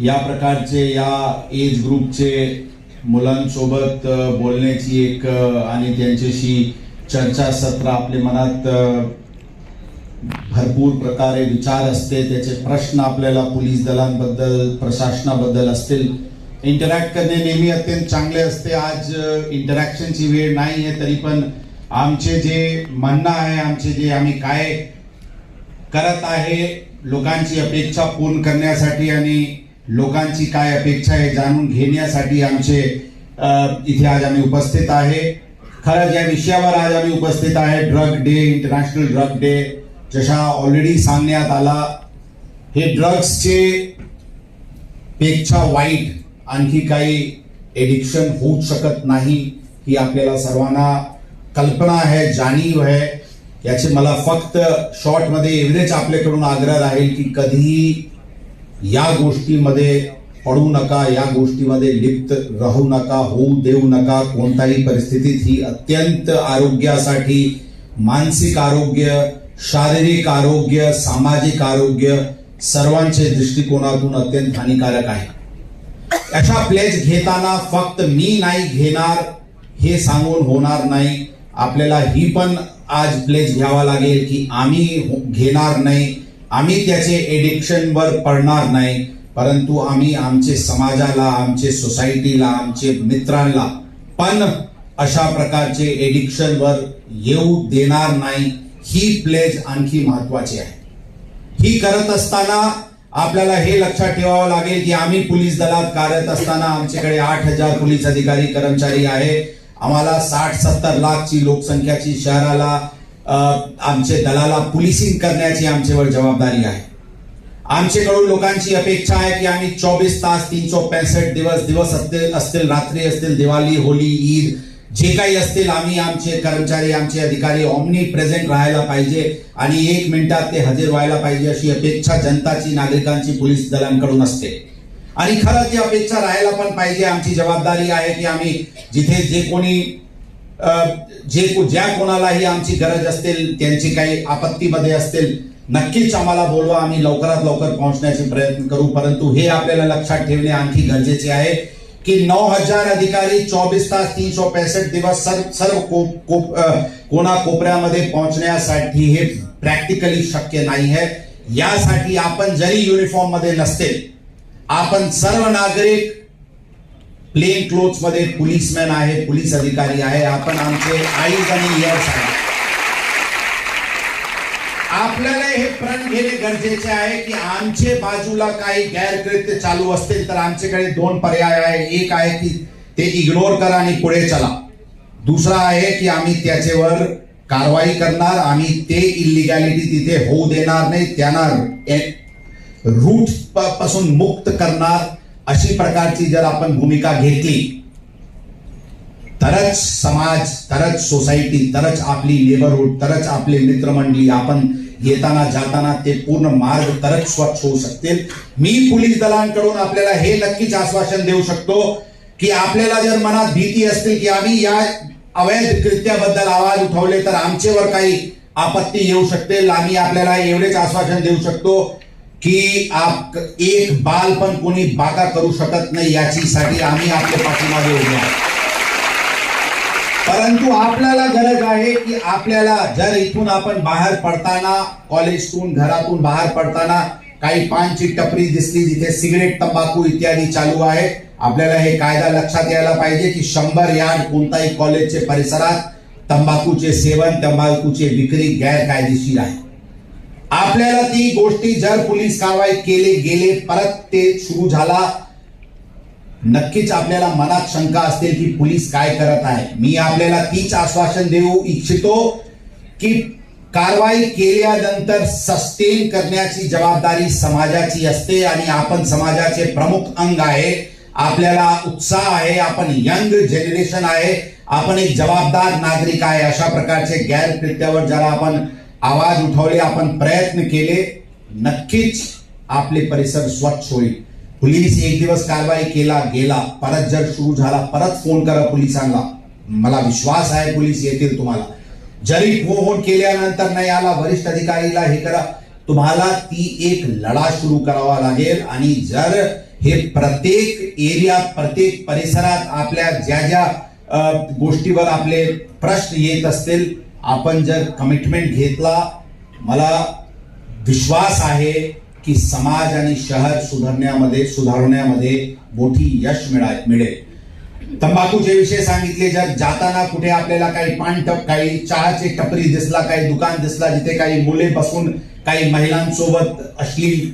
या प्रकारचे या एज ग्रुपचे मुलांसोबत बोलण्याची एक आणि त्यांच्याशी चर्चासत्र आपल्या मनात भरपूर प्रकारे विचार असते. त्याचे प्रश्न आपल्याला पोलीस दलांबद्दल प्रशासनाबद्दल असतील. इंटरॅक्ट करणे नेहमी अत्यंत चांगले असते. आज इंटरॅक्शनची वेळ नाही आहे तरी पण आमचे जे म्हणणं आहे आमचे जे आम्ही काय करत आहे लोकांची अपेक्षा पूर्ण करण्यासाठी आणि लोकांची काय अपेक्षा आहे जाणून घेण्यासाठी आमचे इथे आज आम्ही उपस्थित आहे. खरंच या विषयावर आज आम्ही उपस्थित आहे. Drug day international drug day जशा ऑलरेडी सांगण्यात आला. हे ड्रग्सचे पेक्षा वाईट आणखी काही एडिक्शन होऊ शकत नाही ही आपल्याला सर्वांना कल्पना आहे जाणीव आहे. याचे मला फक्त शॉर्टमध्ये एवढेच आपल्याकडून आग्रह राहील की कधीही या गोष्टीमध्ये पडू नका या गोष्टीमध्ये लिप्त राहू नका होऊ देऊ नका. कोणत्याही परिस्थितीत ही अत्यंत आरोग्यासाठी मानसिक आरोग्य शारीरिक आरोग्य सामाजिक आरोग्य सर्वांचे दृष्टिकोनातून अत्यंत हानिकारक आहे. अशा प्लेस घेताना फक्त मी नाही घेणार हे सांगून होणार नाही. आपल्याला ही पण आज प्लेज घ्यावा लागेल की आम्ही हो- घेणार नाही आम्ही त्याचे एडिक्शनवर पडणार नाही परंतु आम्ही आमचे समाजाला आमचे सोसायटीला आमचे मित्रांना पण अशा प्रकारचे एडिक्शनवर येऊ देणार नाही ही प्लेज आणखी महत्वाची आहे. ही करत असताना आपल्याला हे लक्षात ठेवावं लागेल की आम्ही पोलीस दलात कार्यरत असताना आमच्याकडे आठ हजार पोलीस अधिकारी कर्मचारी आहे. आम्हाला साठ सत्तर लाखची लोकसंख्याची शहराला आमचे दलाला पोलिसिंग करण्याची आमच्यावर जबाबदारी आहे. आमच्याकडून लोकांची अपेक्षा आहे की आम्ही चोवीस तास तीनशे पैंसठ दिवस दिवस असतील असतील रात्री असतील दिवाळी होली ईद जे काही असतील आम्ही आमचे कर्मचारी आमचे अधिकारी ऑमनी प्रेझेंट राहायला पाहिजे आणि एक मिनिटात ते हजर व्हायला पाहिजे अशी अपेक्षा जनताची नागरिकांची पोलीस दलांकडून असते. आणि खरं ती अपेक्षा राहायला पण पाहिजे. आमची जबाबदारी आहे की आम्ही जिथे जे कोणी जे को- ज्या कोणालाही आमची गरज असतील त्यांची काही आपत्तीमध्ये असतील नक्कीच आम्हाला बोलवा. आम्ही लवकरात लवकर पोहोचण्याचे प्रयत्न करू. परंतु हे आपल्याला लक्षात ठेवणे आणखी गरजेचे आहे की नऊ हजार अधिकारी चोवीस तास तीनशे पैसष्ट दिवस सर्व सर्व कोणा कोपऱ्यामध्ये पोहोचण्यासाठी हे प्रॅक्टिकली शक्य नाही आहे. यासाठी आपण जरी युनिफॉर्ममध्ये नसते आपण सर्व नागरिक प्लेन क्लोथ्समध्ये पोलीसमॅन आहे पोलीस अधिकारी आहे आपण आमचे आईज आणि इयर्स आहे. आपल्याला हे प्रण घेणे गरजेचे आहे की आमचे बाजूला काही गैरकृत्य चालू असतील तर आमच्याकडे दोन पर्याय आहे. एक आहे की ते इग्नोर करा आणि पुढे चला. दुसरा आहे की आम्ही त्याच्यावर कारवाई करणार आम्ही ते इलिगॅलिटी तिथे होऊ देणार नाही त्यांना रूटपासून मुक्त करणार अशी प्रकारची जर आपण भूमिका घेतली तरच समाज तरच सोसायटी तरच आपली नेबरहूड तरच आपले मित्रमंडळी आपण येताना जाताना ते पूर्ण मार्ग तरच स्वच्छ होऊ शकतील. मी पोलीस दलांकडून आपल्याला हे नक्कीच आश्वासन देऊ शकतो की आपल्याला जर मनात भीती असतील की आम्ही या अवैध कृत्याबद्दल आवाज उठवले तर आमच्यावर काही आपत्ती येऊ शकते. आम्ही आपल्याला एवढेच आश्वासन देऊ शकतो की आप एक बाल पण कोणी बाका करू शकत नाही याची साठी आम्ही आपल्या पाठीमागे उभे आहोत. परंतु आपल्याला गरज आहे की आपल्याला जर इथून आपण बाहेर पडताना कॉलेजतून घरातून बाहेर पडताना काही पानची टपरी दिसली जिथे सिगरेट तंबाखू इत्यादी चालू आहे आपल्याला हे कायदा लक्षात यायला पाहिजे की शंभर यार्ड कोणताही कॉलेजचे परिसरात तंबाखूचे सेवन तंबाखूचे विक्री गैरकायदेशीर आहे. आपल्याला ती गोष्टी जर पोलीस कारवाई केले गेले परत ते सुरू झाला नक्कीच आपल्याला मनात शंका असतील की पोलीस काय करत आहे. मी आपल्याला तीच आश्वासन देऊ इच्छितो की कारवाई केल्यानंतर सस्टेन करण्याची जबाबदारी समाजाची असते आणि आपण समाजाचे प्रमुख अंग आहे. आपल्याला उत्साह आहे आपण यंग जनरेशन आहे आपण एक जबाबदार नागरिक आहे. अशा प्रकारचे गैरकृत्यावर ज्याला आपण आवाज उठवले आपण प्रयत्न केले. नक्कीच आपले परिसर स्वच्छ होईल. पोलीस एक दिवस कारवाई केला गेला. परत जर सुरू झाला परत फोन करा पोलिसांना. मला विश्वास आहे पोलीस येतील तुम्हाला. जरी फोन केल्यानंतर नाही आला वरिष्ठ अधिकारीला हे करा. तुम्हाला ती एक लढा सुरू करावा लागेल. आणि जर हे प्रत्येक एरियात प्रत्येक परिसरात आपल्या ज्या ज्या गोष्टीवर आपले प्रश्न येत असतील आपण जर कमिटमेंट घेतला मला विश्वास आहे की समाज आणि शहर सुधारण्यामध्ये सुधारण्यामध्ये मोठी यश मिळा मिळेल. तंबाखूचे विषय सांगितले जर जाताना कुठे आपल्याला काही पानटप काही चहाचे टपरी दिसला काही दुकान दिसला जिथे काही मुले बसून काही महिलांसोबत अश्लील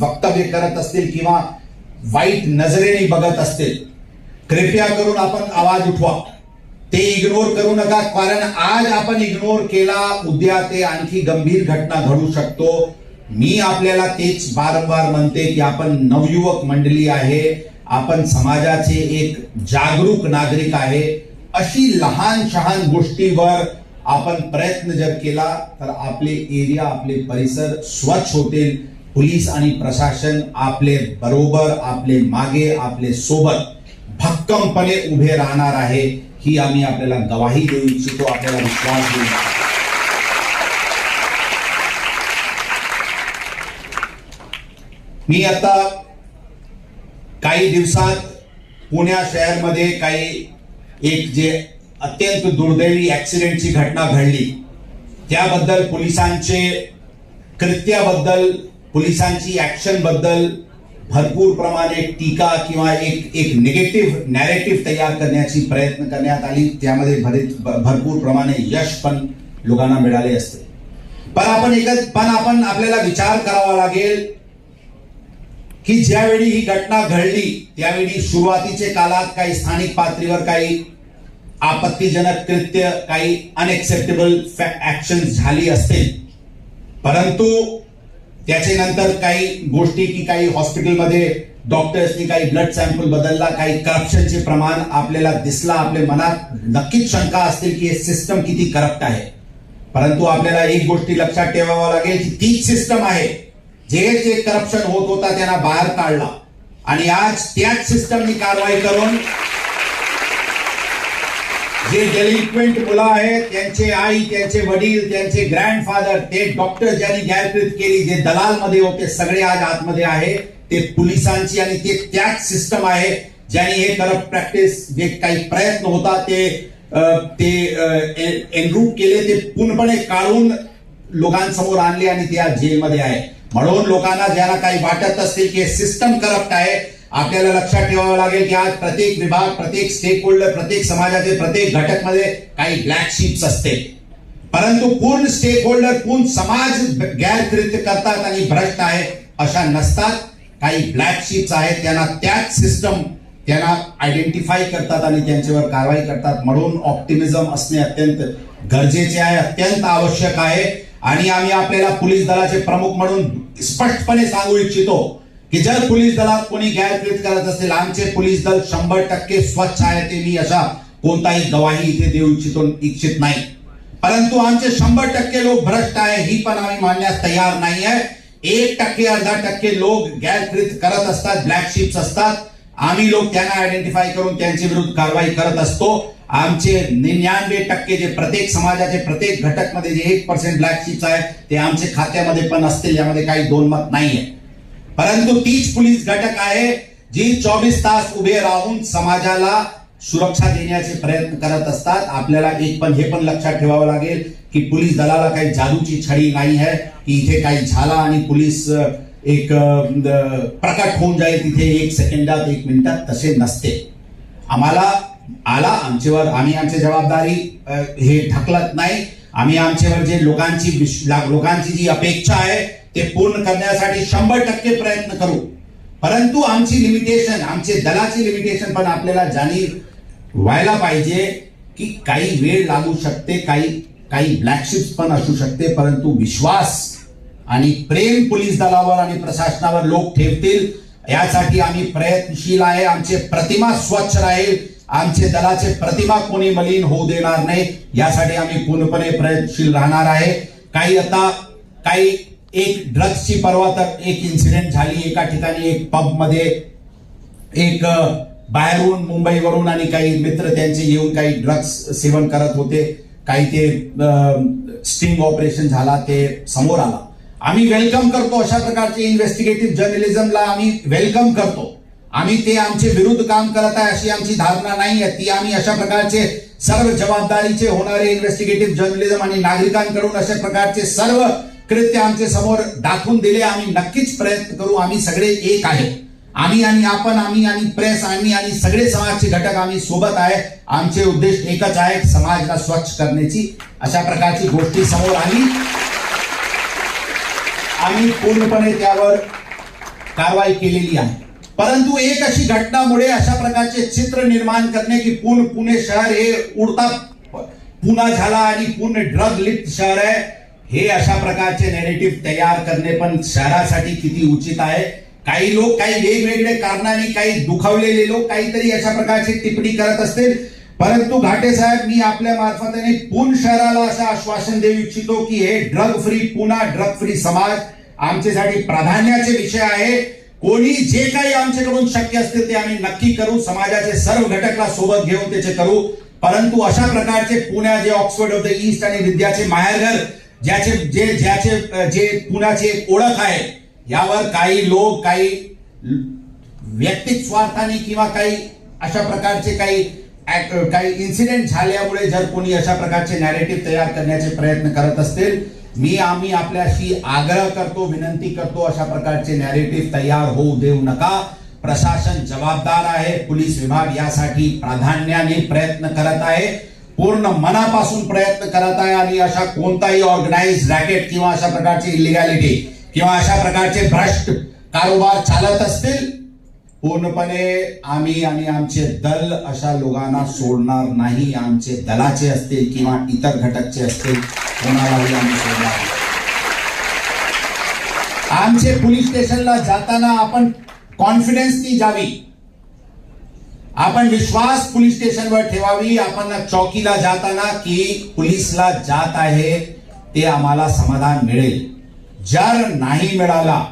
वक्तव्य करत असतील किंवा वाईट नजरेने बघत असतील कृपया करून आपण आवाज उठवा. ते इग्नोर करू नका कारण आज आपण इग्नोर केला उद्या ते आणखी गंभीर घटना घडू शकतो. मी आपल्याला तेच वारंवार म्हणते की आपण नवयुवक मंडळी आहे आपण समाजाचे एक जागरूक नागरिक आहे. अशी लहान शहान गोष्टीवर आपण प्रयत्न जर केला तर आपले एरिया आपले परिसर स्वच्छ होतील. पोलीस आणि प्रशासन आपले बरोबर आपले मागे आपले सोबत भक्कमपणे उभे राहणार आहे. ही आम्ही आपल्याला गवाही देऊ इच्छितो आपल्याला विश्वास देऊ मी आता काही दिवसात पुण्या शहरमध्ये काही एक जे अत्यंत दुर्दैवी ॲक्सिडेंटची घटना घडली त्याबद्दल पोलिसांचे कृत्याबद्दल पोलिसांची ऍक्शनबद्दल भरपूर प्रमाणे टीका किंवा एक एक निगेटिव्ह नॅरेटिव्ह तयार करण्याची प्रयत्न करण्यात आली. त्यामध्ये बरेच भरपूर प्रमाणे यश पण लोकांना मिळाले असते. पण आपण एकच पण आपण आपल्याला विचार करावा लागेल की ज्यावेळी ही घटना घडली त्यावेळी सुरुवातीचे काळात काही स्थानिक पातळीवर काही आपत्तीजनक कृत्य काही अनएक्सेप्टेबल ऍक्शन झाली असतील. परंतु त्याच्यानंतर नंतर काही गोष्टी की काही हॉस्पिटलमध्ये डॉक्टर्सनी काही ब्लड सॅम्पल बदलला काही करप्शनचे प्रमाण आपल्याला दिसला आपल्या मनात नक्कीच शंका असतील की हे सिस्टम किती करप्ट आहे. परंतु आपल्याला एक गोष्टी लक्षात ठेवावं लागेल की तीच सिस्टम आहे. जे जे करप्शन होत होता त्यांना बाहेर काढला. आणि आज त्याच सिस्टमनी कारवाई करून जे डेलिक्वेंट मुलं आहेत त्यांचे आई त्यांचे वडील त्यांचे ग्रँडफादर ते डॉक्टर ज्यांनी गैरकृत केली जे दलाल मध्ये होते सगळे आज आतमध्ये आहे. ते पोलिसांची आणि ते त्याच सिस्टम आहे ज्यांनी हे करप्ट प्रॅक्टिस जे काही प्रयत्न होता ते ते एनरूट केले ते पूर्णपणे काढून लोकांसमोर आणले आणि ते आज जेलमध्ये आहे. म्हणून लोकांना ज्यांना काही वाटत असतील की सिस्टम करप्ट आहे आपल्याला लक्षात ठेवावं लागेल की आज प्रत्येक विभाग प्रत्येक स्टेक होल्डर प्रत्येक समाजाचे प्रत्येक घटकमध्ये काही ब्लॅक शीप्स असते परंतु पूर्ण स्टेक होल्डर पूर्ण समाज गैरकृत्य करतात आणि भ्रष्ट आहे अशा नसतात. काही ब्लॅक शीप्स आहेत त्यांना त्याच सिस्टम त्यांना आयडेंटिफाय करतात आणि त्यांच्यावर कारवाई करतात. म्हणून ऑप्टिमिझम असणे अत्यंत गरजेचे आहे अत्यंत आवश्यक आहे. आणि आम्ही आपल्याला पोलीस दलाचे प्रमुख म्हणून स्पष्टपणे सांगू इच्छितो की जर पोलीस दलात कोणी गैरकृत करत असेल आमचे पोलीस दल शंभर टक्के स्वच्छ आहे ते मी अशा कोणताही गवाही इथे देऊ इच्छितो इच्छित नाही. परंतु आमचे शंभर टक्के लोक भ्रष्ट आहे ही पण आम्ही मानण्यास तयार नाही आहे. एक टक्के अर्धा टक्के लोक गैरकृत करत असतात ब्लॅक शिप्स असतात. आम्ही लोक त्यांना आयडेंटिफाय करून त्यांच्या विरुद्ध कारवाई करत असतो. आमचे निन्यानवे टक्के जे प्रत्येक समाजाचे प्रत्येक घटकमध्ये जे एक पर्सेंट ब्लॅक शिप्स आहे ते आमचे खात्यामध्ये पण असतील यामध्ये काही दोन मत नाहीये. परंतु तीच पोलीस घटक आहे जी चोवीस तास उभे राहून समाजाला सुरक्षा देण्याचे प्रयत्न करत असतात. आपल्याला एक पण हे पण लक्षात ठेवावं लागेल की पोलीस दलाला काही जादूची छडी नाही आहे की इथे काही झाला आणि पोलीस एक प्रकट होऊन जाईल तिथे एक सेकंदात एक मिनिटात तसे नसते. आम्हाला आला आमच्यावर आम्ही आमची जबाबदारी हे ढकलत नाही. आम्ही आमच्यावर जे लोकांची लोकांची जी अपेक्षा आहे ते पूर्ण करण्यासाठी शंभर टक्के प्रयत्न करू. परंतु आमची लिमिटेशन आमचे दलाची लिमिटेशन पण आपल्याला जाणीव व्हायला पाहिजे की काही वेळ लागू शकते काही काही ब्लॅकशिप्स पण असू शकते परंतु विश्वास आणि प्रेम पोलीस दलावर आणि प्रशासनावर लोक ठेवतील यासाठी आम्ही प्रयत्नशील आहे आमचे प्रतिमा स्वच्छ राहील आमचे दलाचे प्रतिमा कोणी मलिन होऊ देणार नाही यासाठी आम्ही पूर्णपणे प्रयत्नशील राहणार आहे. काही आता काही एक ड्रग्सची परवा तर एक इन्सिडेंट झाली एका ठिकाणी एक पबमध्ये. एक बाहेरून मुंबईवरून आणि काही मित्र त्यांचे येऊन काही ड्रग्स सेवन करत होते. काही ते स्टिंग ऑपरेशन झाला ते समोर आला. आम्ही वेलकम करतो अशा प्रकारचे इन्व्हेस्टिगेटिव्ह जर्नलिझमला आम्ही वेलकम करतो. आम्ही ते आमचे विरुद्ध काम करत आहे अशी आमची धारणा नाही आहे. ती आम्ही अशा प्रकारचे सर्व जबाबदारीचे होणारे इन्व्हेस्टिगेटिव्ह जर्नलिझम आणि नागरिकांकडून अशा प्रकारचे सर्व कृत्य आमचे समोर दाखवून दिले. आम्ही नक्कीच प्रयत्न करू. आम्ही सगळे एक आहे. आम्ही आणि आपण आम्ही आणि प्रेस आम्ही आणि सगळे समाजचे घटक आम्ही सोबत आहे. आमचे उद्देश एकच आहे समाजला स्वच्छ करण्याची. अशा प्रकारची गोष्टी समोर आली. आम्ही पूर्णपणे त्यावर कारवाई केलेली आहे. परंतु एक अशी घटनामुळे अशा प्रकारचे चित्र निर्माण करणे की पूर्ण पुणे शहर हे उडता पुन्हा झाला आणि पूर्ण ड्रग लिप्त शहर आहे. हे अशा प्रकारचे नेगेटिव्ह तयार करणे पण शहरासाठी किती उचित आहे? काही लोक काही वेगवेगळे कारणाने काही दुखावलेले लोक काहीतरी अशा प्रकारची टिप्पणी करत असतील. परंतु घाटे साहेब मी आपल्या मार्फतीने पूर्ण शहराला असं आश्वासन देऊ इच्छितो की हे ड्रग फ्री पुन्हा ड्रग फ्री समाज आमच्यासाठी प्राधान्याचे विषय आहे. कोणी जे काही आमच्याकडून शक्य असते ते आम्ही नक्की करू. समाजाचे सर्व घटकला सोबत घेऊन त्याचे करू. परंतु अशा प्रकारचे पुण्या जे ऑक्सफर्ड होते ईस्ट आणि विद्याचे माहेरघर ज्याचे जे ज्याचे जे पुण्याची एक ओळख आहे यावर काही लोक काही व्यक्तिक स्वार्थाने किंवा काही अशा प्रकारचे काही काही इन्सिडेंट झाल्यामुळे जर कोणी अशा प्रकारचे नॅरेटिव्ह तयार करण्याचे प्रयत्न करत असतील मी आम्ही आपल्याशी आग्रह करतो विनंती करतो अशा प्रकारचे नॅरेटिव्ह तयार होऊ देऊ नका. प्रशासन जबाबदार आहे पोलीस विभाग यासाठी प्राधान्याने प्रयत्न करत आहे. पूर्ण मनापासून प्रयत्न करत आहे आणि अशा कोणताही ऑर्गनाइज रॅकेट किंवा अशा प्रकारची इलिगॅलिटी किंवा अशा प्रकारचे भ्रष्ट कारोबार चालत असतील पूर्णपणे आम्ही आणि आमचे दल अशा लोकांना सोडणार नाही आमचे दलाचे असतील किंवा इतर घटकचे असतील कोणालाही आम्ही सोडणार नाही. आमचे पोलीस स्टेशनला जाताना आपण कॉन्फिडन्सनी जावी आपण विश्वास पोलीस स्टेशनवर ठेवावी. आपण चौकीला जाताना की पोलीसला जात आहे ते आम्हाला समाधान मिळेल. जर नाही मिळाला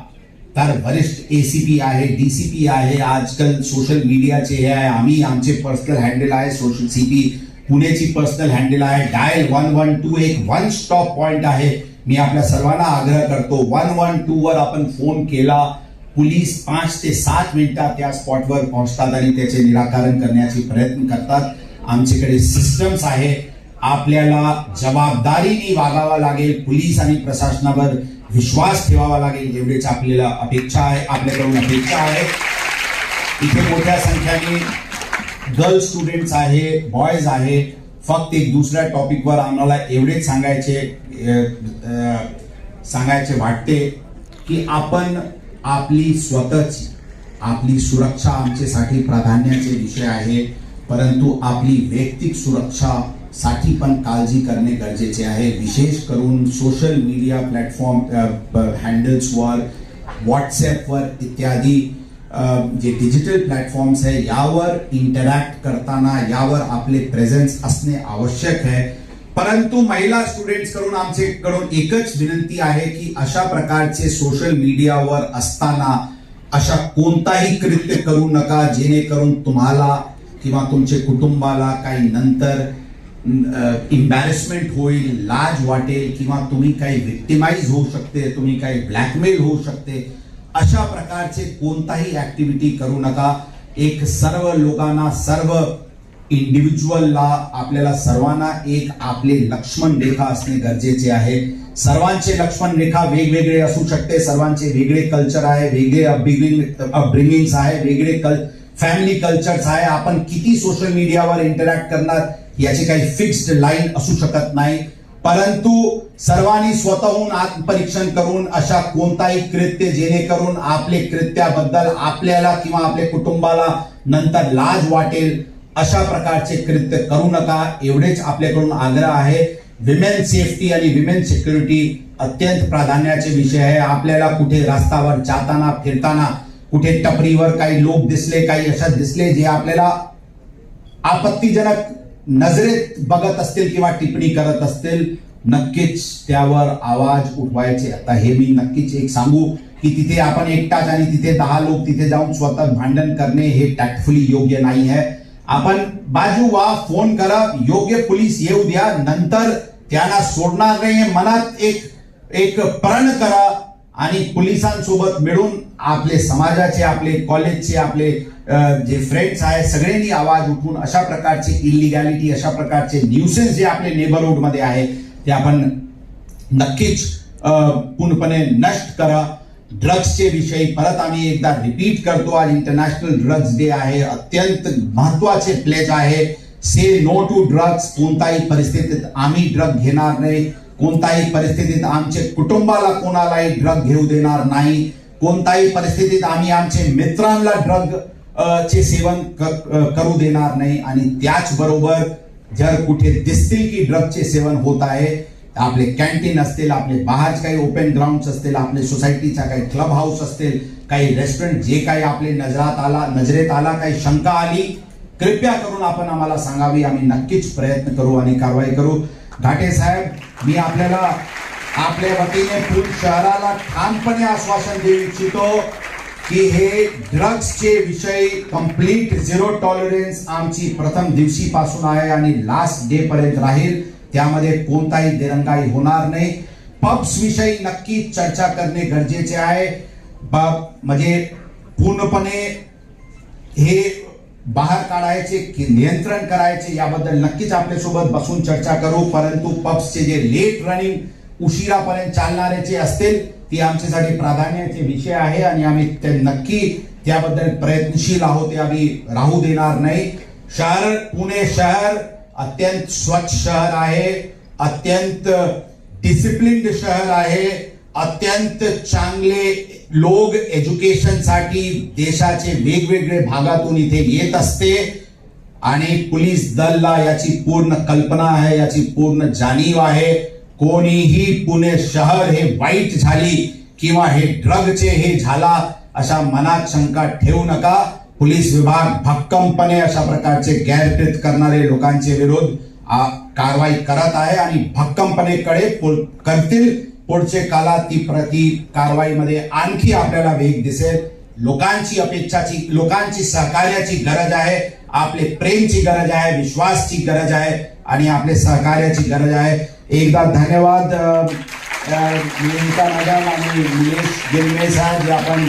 तर वरिष्ठ एसीपी आहे डीसीपी आहे आजकाल सोशल मीडियाचे हे आहे. आम्ही आमचे पर्सनल हँडल आहे सोशल सीपी पुणेची पर्सनल हँडल आहे. डायल वन वन टू एक वन स्टॉप पॉइंट आहे. मी आपल्या सर्वांना आग्रह करतो वन वन टू वर आपण फोन केला पोलीस पाच ते सात मिनिटात त्या स्पॉटवर पोहोचतात आणि त्याचे निराकरण करण्याचे प्रयत्न करतात. आमच्याकडे सिस्टम्स आहे. आपल्याला जबाबदारीने वागावा लागेल. पोलीस आणि प्रशासनावर विश्वास ठेवावा लागेल. एवढेच आपल्याला अपेक्षा आहे. आपल्याकडून अपेक्षा आहे. इथे मोठ्या संख्येने गर्ल स्टुडंट्स आहे बॉयज आहे. फक्त एक दुसऱ्या टॉपिकवर आम्हाला एवढेच सांगायचे सांगायचे वाटते की आपण आपली स्वतःची आपली सुरक्षा आमच्यासाठी प्राधान्याचे विषय आहे. परंतु आपली वैयक्तिक सुरक्षा साठी पण काळजी करणे गरजेचे आहे. विशेष करून सोशल मीडिया प्लॅटफॉर्म हँडल्सवर व्हॉट्सॲपवर इत्यादी जे डिजिटल प्लॅटफॉर्म्स आहे यावर इंटरॅक्ट करताना यावर आपले प्रेझेन्स असणे आवश्यक आहे. परंतु महिला स्टुडंट्सकडून आमच्याकडून एकच विनंती आहे की अशा प्रकारचे सोशल मीडियावर असताना अशा कोणताही कृत्य करू नका जेणेकरून तुम्हाला किंवा तुमचे कुटुंबाला काही नंतर इम्बॅरेसमेंट होईल लाज वाटेल किंवा तुम्ही काही विक्टिमाइज होऊ शकते तुम्ही काही ब्लॅकमेल होऊ शकते अशा प्रकारचे कोणताही ऍक्टिव्हिटी करू नका. एक सर्व लोकांना सर्व इंडिव्हिज्युअलला आपल्याला सर्वांना एक आपले लक्ष्मण रेखा असणे गरजेचे आहे. सर्वांचे लक्ष्मण रेखा वेगवेगळे असू शकते. सर्वांचे वेगळे कल्चर आहे वेगळे अपब्रिंग अपब्रिंगिंग्स आहे वेगळे कल फॅमिली कल्चर्स आहे. आपण किती सोशल मीडियावर इंटरॅक्ट करणार याची काही फिक्स्ड लाईन असू शकत नाही. परंतु सर्वांनी स्वतःहून आत्मपरीक्षण करून अशा कोणताही कृत्य जेणेकरून आपले कृत्याबद्दल आपल्याला किंवा आपल्या कुटुंबाला नंतर लाज वाटेल. अशा प्रकारचे कृत्य करू नका. एवढेच आपल्याकडून आग्रह आहे. विमेन सेफ्टी आणि विमेन सिक्युरिटी अत्यंत प्राधान्याचे विषय आहे. आपल्याला कुठे रस्त्यावर जाताना फिरताना कुठे टपरीवर काही लोक दिसले काही अशा दिसले जे आपल्याला आपत्तीजनक नजरेत बघत असतील किंवा टिप्पणी करत असतील नक्कीच त्यावर आवाज उठवायचे. आता हे मी नक्कीच एक सांगू की तिथे आपण एकटाच आणि तिथे दहा लोक तिथे जाऊन स्वतः भांडण करणे हे टॅक्टफुली योग्य नाही आहे. आपण बाजू वा फोन करा योग्य पोलीस येऊ द्या नंतर त्यांना सोडणार नाही मनात एक एक प्रण करा आणि पोलिसांसोबत मिळून आपले समाजाचे आपले कॉलेजचे आपले जे फ्रेंड्स आहेत सगळ्यांनी आवाज उठून अशा प्रकारचे इलिगॅलिटी अशा प्रकारचे न्यूसेन्स जे आपले नेबरहूडमध्ये आहे ते आपण नक्कीच पूर्णपणे नष्ट करा. ड्रग्सचे विषयी परत आम्ही एकदा रिपीट करतो. आज इंटरनॅशनल ड्रग्स डे आहे. अत्यंत महत्त्वाचे प्लेज आहे. से नो टू ड्रग्स कोणताही परिस्थितीत आम्ही ड्रग घेणार नाही. कोणताही परिस्थितीत आमचे कुटुंबाला कोणालाही ड्रग घेऊ देणार नाही. कोणताही परिस्थितीत आम्ही आमचे मित्रांना ड्रग चे सेवन करू देणार नाही. आणि त्याचबरोबर जर कुठे दिसतील की ड्रगचे सेवन होत आहे आपले कॅन्टीन असतील आपले बाहेर काही ओपन ग्राउंड असतील आपले सोसायटीचा काही क्लब हाऊस असतील काही रेस्टॉरंट जे काही आपले नजरात आला नजरेत आला काही शंका आली कृपया करून आपण आम्हाला सांगावी. आम्ही नक्कीच प्रयत्न करू आणि कारवाई करू. घाटे साहेब मी आपल्याला आपल्या वतीने पूर्ण शहराला ठामपणे आश्वासन देऊ इच्छितो की हे ड्रग्सचे विषय कंप्लीट झिरो टॉलरन्स आमची प्रथम दिवशीपासून आहे आणि लास्ट डे पर्यंत राहील. त्यामध्ये कोणताही दिरंगाई होणार नाही. पब्स विषयी नक्की चर्चा करणे गरजेचे आहे. म्हणजे पूर्णपणे हे बाहेर काढायचे की नियंत्रण करायचे याबद्दल नक्कीच आपल्यासोबत बसून चर्चा करू. परंतु पब्सचे जे लेट रनिंग उशिरापर्यंत चालणारे जे असतील ती आमच्यासाठी प्राधान्याचे विषय आहे आणि आम्ही ते नक्की त्याबद्दल प्रयत्नशील आहोत ते आम्ही राहू देणार नाही. शहर पुणे शहर अत्यंत स्वच्छ शहर आहे अत्यंत डिसिप्लिन्ड शहर आहे अत्यंत चांगले लोक एज्युकेशनसाठी देशाचे वेगवेगळे भागातून इथे येत असते. आणि पोलीस दलला याची पूर्ण कल्पना आहे याची पूर्ण जाणीव आहे. कोणीही पुणे शहर हे वाईट झाली किंवा हे ड्रगचे हे झाला अशा मनात शंका ठेवू नका. पोलीस विभाग भक्कमपणे अशा प्रकारचे गैरकृत करणारे लोकांचे विरोध कारवाई करत आहे आणि भक्कमपणे कडे करतील. पुढचे कालात ती प्रति कारवाईमध्ये आणखी आपल्याला वेग दिसेल. लोकांची अपेक्षाची लोकांची सहकार्याची गरज आहे. आपले प्रेमची गरज आहे विश्वासची गरज आहे आणि आपले सहकार्याची गरज आहे. एकदा धन्यवाद अ, मॅडम आणि निलेश गिरमे साहेब जे आपण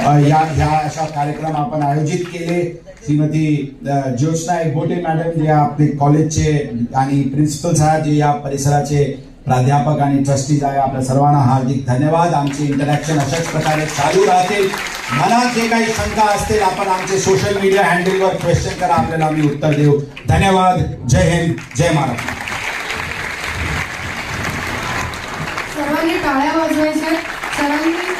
या ह्या अशा कार्यक्रम आपण आयोजित केले. श्रीमती अ, ज्योत्स्ना एकबोटे मॅडम जे आपले कॉलेजचे आणि प्रिन्सिपल साहेब जे या परिसराचे प्राध्यापक आणि ट्रस्टीज आहे आपल्या सर्वांना हार्दिक धन्यवाद. आमचे इंटरॅक्शन अशाच प्रकारे चालू राहतील. मनात जे काही शंका असतील आपण आमचे सोशल मीडिया हँडलवर क्वेश्चन करा. आपल्याला आम्ही उत्तर देऊ. धन्यवाद. जय हिंद. जय महाराष्ट्र. सर्वांनी टाळ्या वाजवायच्या. सर्वांनी